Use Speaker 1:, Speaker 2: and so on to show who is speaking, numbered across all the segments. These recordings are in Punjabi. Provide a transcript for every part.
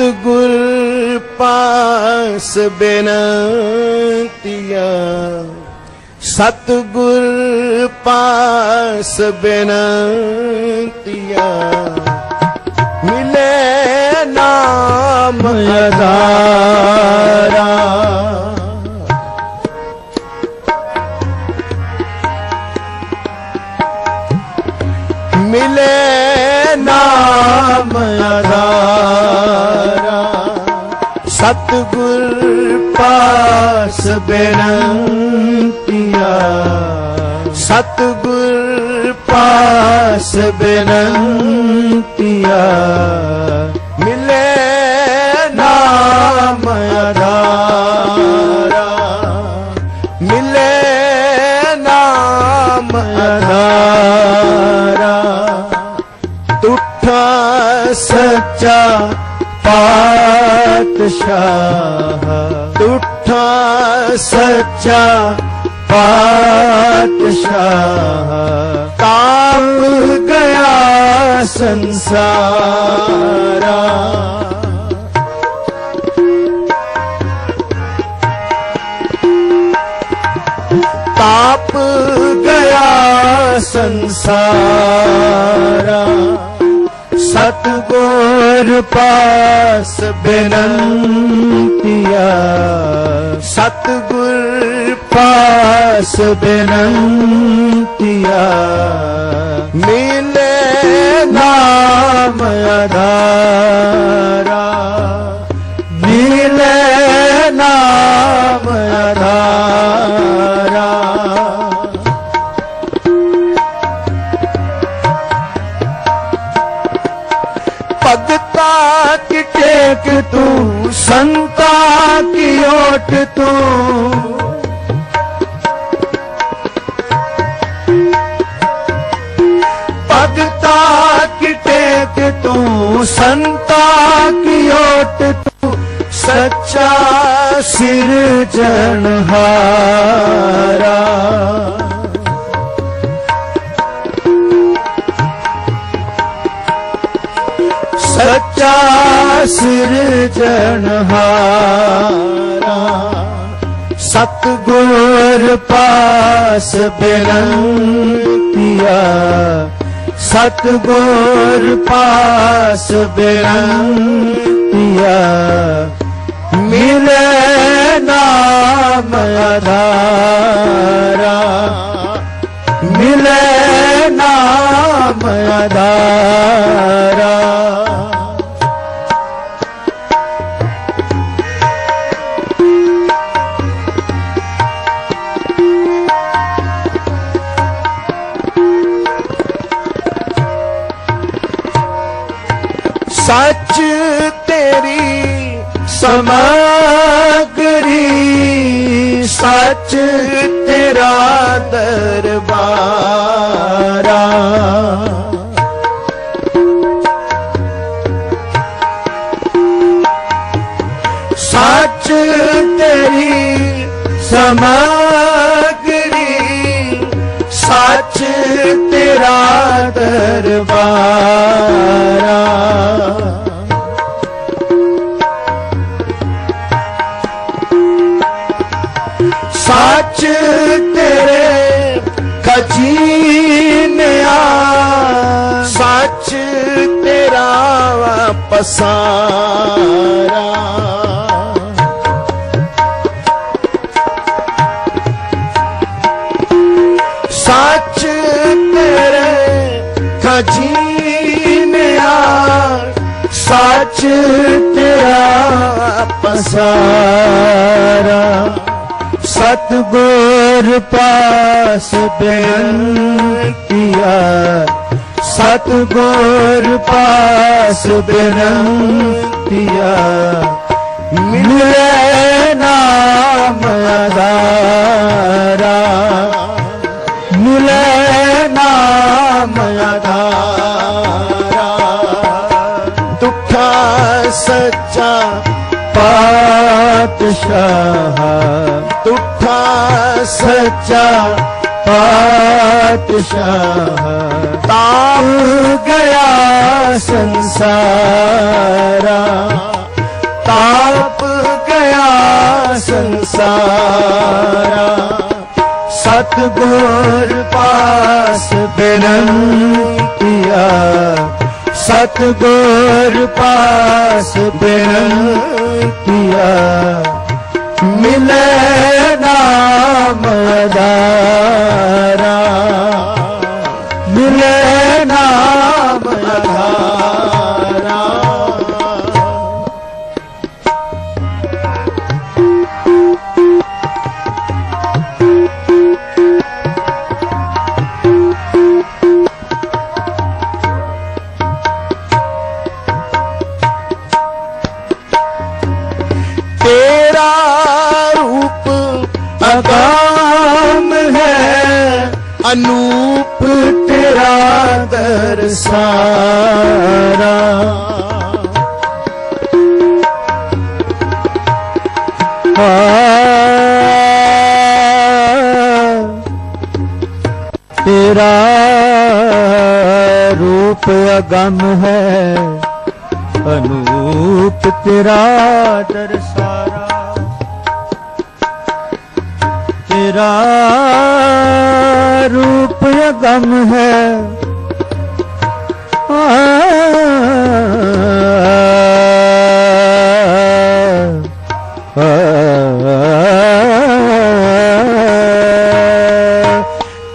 Speaker 1: ਸਤਿਗੁਰ ਪਾਸ ਬੇਨੰਤੀਆ ਸਤਿਗੁਰ ਪਾਸ ਬੇਨੰਤੀਆ ਮਿਲੇ ਨਾਮ ਅਦਾਰਾ ਮਿਲੇ ਨਾਮ ਅਦਾਰਾ ਸਤਿਗੁਰ ਪਾਸ ਬੇਨੰਤੀਆ ਸਤਿਗੁਰ ਪਾਸ ਬੇਨੰਤੀਆ ਮਿਲੇ ਨਾਮ ਅਦਾਰਾ ਮਿਲੇ ਨਾਮ ਅਦਾਰਾ ਤੁਠਾ ਸੱਚਾ ਸ਼ਾਹ। ਤੁਠਾ ਸੱਚਾ ਪਾਤਸ਼ਾਹ। ਕਾਮ ਗਿਆ ਸੰਸਾਰਾ। ਤਾਪ ਗਿਆ ਸੰਸਾਰਾ। ਸਤਗੁਰ ਪਾਸ ਬੇਨੰਤੀਆ ਸਤਗੁਰ ਪਾਸ ਬੇਨੰਤੀਆ ਮਿਲੇ ਭਗਤਾ ਕੀ ਟੇਕ ਤੂੰ, ਸੰਤਾ ਕੀ ਓਟ ਤੂੰ। ਭਗਤਾ ਕੀ ਟੇਕ ਤੂੰ, ਸੰਤਾ ਕੀ ਓਟ ਤੂੰ। ਸੱਚਾ ਸਿਰਜਣਹਾਰਾ। ਸਿਰਜਣਹਾਰਾ ਸਤਗੁਰ ਪਾਸ ਬੇਨੰਤੀਆ ਸਤਗੁਰ ਪਾਸ ਬੇਨੰਤੀਆ ਸੱਚ ਤੇਰੀ ਸਮਗਰੀ ਸੱਚ ਤੇਰਾ ਦਰਬਾਰਾ। ਸੱਚ ਤੇਰੀ ਸਮਗਰੀ ਤੇਰਾ ਦਰਬਾਰਾ। ਸੱਚ ਤੇਰੇ ਖਜੀਨਿਆ ਸੱਚ ਤੇਰਾ ਪਸਾਰਾ। ਸੱਚ ਤੇਰਾ ਪਸਾਰਾ। ਸਤਗੁਰ ਪਾਸ ਬੇਨੰਤੀਆ। ਸਤਗੁਰ ਪਾਸ ਬੇਨੰਤੀਆ। ਮਿਲੇ ਨਾਮ ਅਦਾਰਾ ਮਿਲੇ ਨਾਮ ਅਦਾਰਾ ਸੱਚਾ ਪਾਤਸ਼ਾਹ। ਦੁੱਖਾ ਸੱਚਾ ਪਾਤਸ਼ਾਹ। ਤਾਪ ਗਿਆ ਸੰਸਾਰਾ। ਤਾਪ ਗਿਆ ਸੰਸਾਰਾ। ਸਤਗੁਰ ਪਾਸ ਬੇਨੰਤੀਆ ਸਤਗੁਰ ਪਾਸ ਬੇਨੰਤੀਆ ਮਿਲੇ ਨਾਮ ਅਧਾਰਾ ਅਨੂਪ ਤੇਰਾ ਦਰਸਾਰਾ। ਤੇਰਾ ਰੂਪ ਅਗੰਮ ਹੈ। ਅਨੂਪ ਤੇਰਾ ਦਰਸਾਰਾ। ਤੇਰਾ ਰੂਪ ਅਗੰਮ ਹੈ।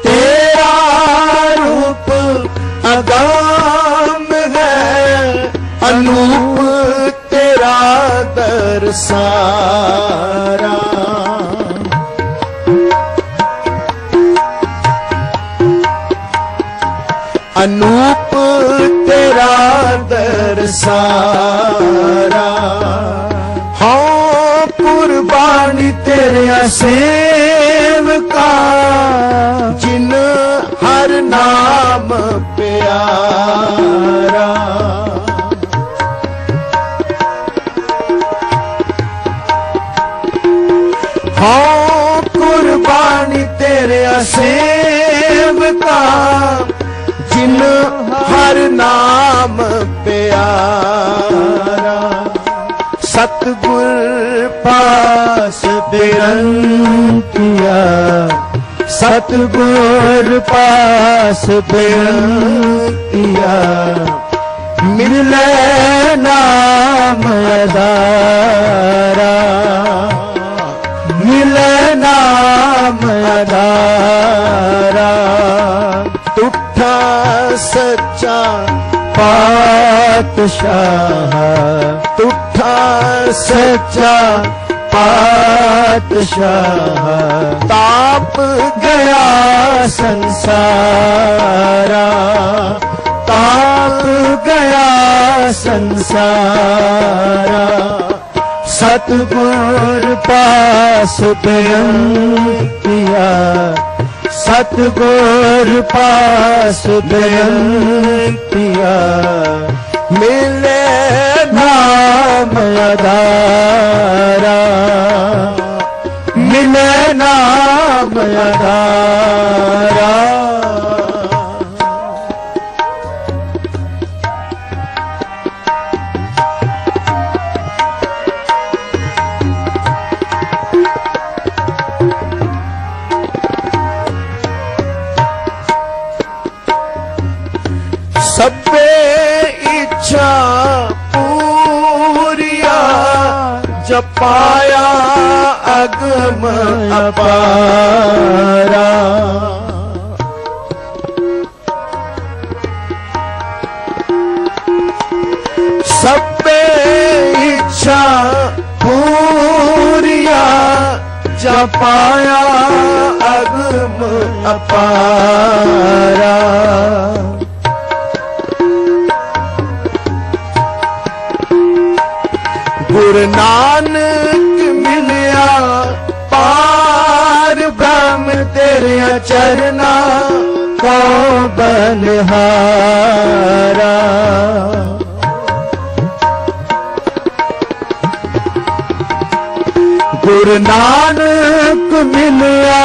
Speaker 1: ਤੇਰਾ ਰੂਪ ਅਗੰਮ ਹੈ। ਅਨੂਪ ਤੇਰਾ ਦਰਸਾਰਾ ਕੁਰਬਾਨੀ ਤੇਰੇ ਸੇਵਕਾ, ਜਿਨ ਹਰ ਨਾਮ ਪਿਆਰਾ। ਹਾਂ, ਕੁਰਬਾਨੀ ਤੇਰੇ ਸੇਵਕਾ, ਜਿਨ ਹਰ ਨਾਮ ਪਿਆਰਾ। ਸਤਗੁਰ ਪਾਸ ਬੇਨੰਤੀਆ ਸਤਗੁਰ ਪਾਸ ਬੇਨੰਤੀਆ ਮਿਲੇ ਨਾਮ ਅਦਾਰਾ ਮਿਲੇ ਨਾਮ ਅਦਾਰਾ ਤੁਠਾ ਸੱਚਾ ਪਾਤਸ਼ਾਹ ਸੱਚਾ ਪਾਤਸ਼ਾਹ। ਤਾਪ ਗਿਆ ਸੰਸਾਰਾ। ਤਾਪ ਗਿਆ ਸੰਸਾਰਾ। ਸਤਗੁਰ ਪਾਸ ਬੇਨਤੀਆ ਸਤਗੁਰ ਪਾਸ ਬੇਨਤੀਆ ਮਿਲੇ ਨਾਮ ਅਦਾਰਾ ਮਿਲੇ ਨਾਮ ਅਦਾਰਾ ਜਪਾਇਆ ਅਗਮ ਅਪਾਰਾ। ਸਭੇ ਇੱਛਾ ਪੂਰੀਆ ਜਪਾਇਆ ਅਗਮ ਅਪਾਰਾ। ਗੁਰ ਚਰਨਾ ਕੋ ਬਨਹਾਰਾ ਗੁਰ ਨਾਨਕ ਮਿਲਿਆ,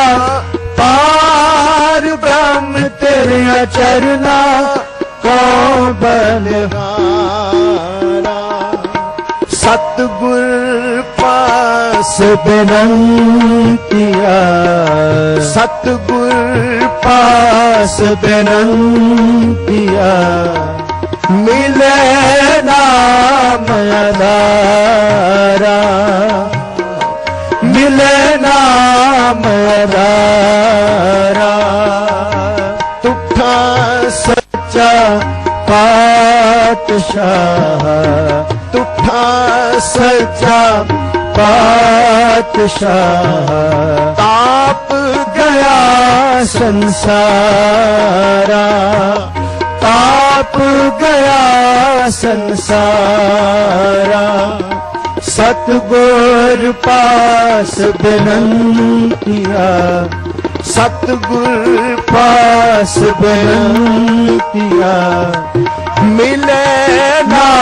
Speaker 1: ਪਾਰ ਬ੍ਰਹਮ ਤੇਰੇ ਚਰਨਾ ਕੋ ਬਨਹਾਰਾ ਸਤਿਗੁਰ ਪਾਸ ਬੇਨੰਤੀਆ। ਸਤਿਗੁਰ ਪਾਸ ਬੇਨੰਤੀਆ ਮਿਲੇ ਨਾਮ ਅਦਾਰਾ ਮਿਲੇ ਨਾਮ ਅਦਾਰਾ ਤੁਠਾ ਸੱਚਾ ਪਾਤਸ਼ਾਹ ਤੁਠਾ ਸੱਚਾ ਪਾਤਸ਼ਾਹ ਸੰਸਾਰਾ। ਤਾਪ ਗਿਆ ਸੰਸਾਰਾ। ਸਤਗੁਰ ਪਾਸ ਬੇਨੰਤੀਆ। ਸਤਗੁਰ ਪਾਸ ਬੇਨੰਤੀਆ। ਮਿਲੇ ਨਾਮ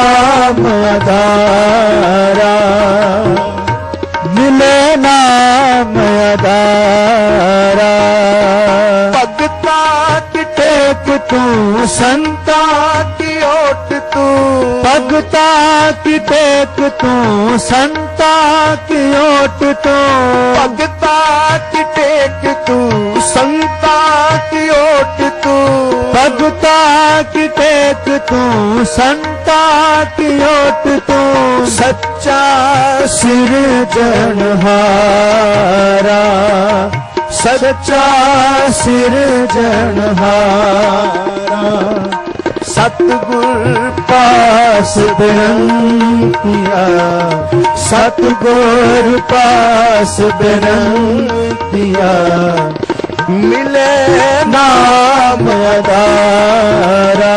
Speaker 1: ਕੀ ਟੇਕ ਤੂੰ, ਸੰਤਾ ਕੀ ਓਟ ਤੂੰ, ਸੱਚਾ ਸਿਰਜਣਹਾਰਾ ਸੱਚਾ ਸਿਰਜਣਹਾਰਾ ਸਤਿਗੁਰ ਪਾਸ ਬੇਨੰਤੀਆ ਸਤਿਗੁਰ ਪਾਸ ਬੇਨੰਤੀਆ ਮਿਲੇ ਨਾਮ ਅਦਾਰਾ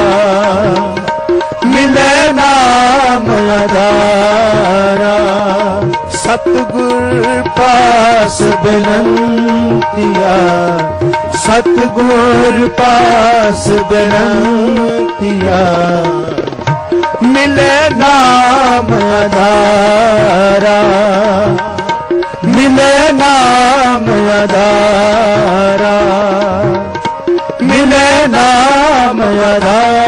Speaker 1: ਮਿਲੇ ਨਾਮ ਅਦਾਰਾ ਸਤਿਗੁਰ ਪਾਸ ਬੇਨੰਤੀਆ। ਸਤਿਗੁਰ ਪਾਸ ਬੇਨੰਤੀਆ। ਮਿਲੇ ਨਾਮ ਅਦਾਰਾ ਮਿਲੇ ਨਾਮ ਅਦਾਰਾ ਮਿਲੇ ਨਾਮ ਅਦਾਰਾ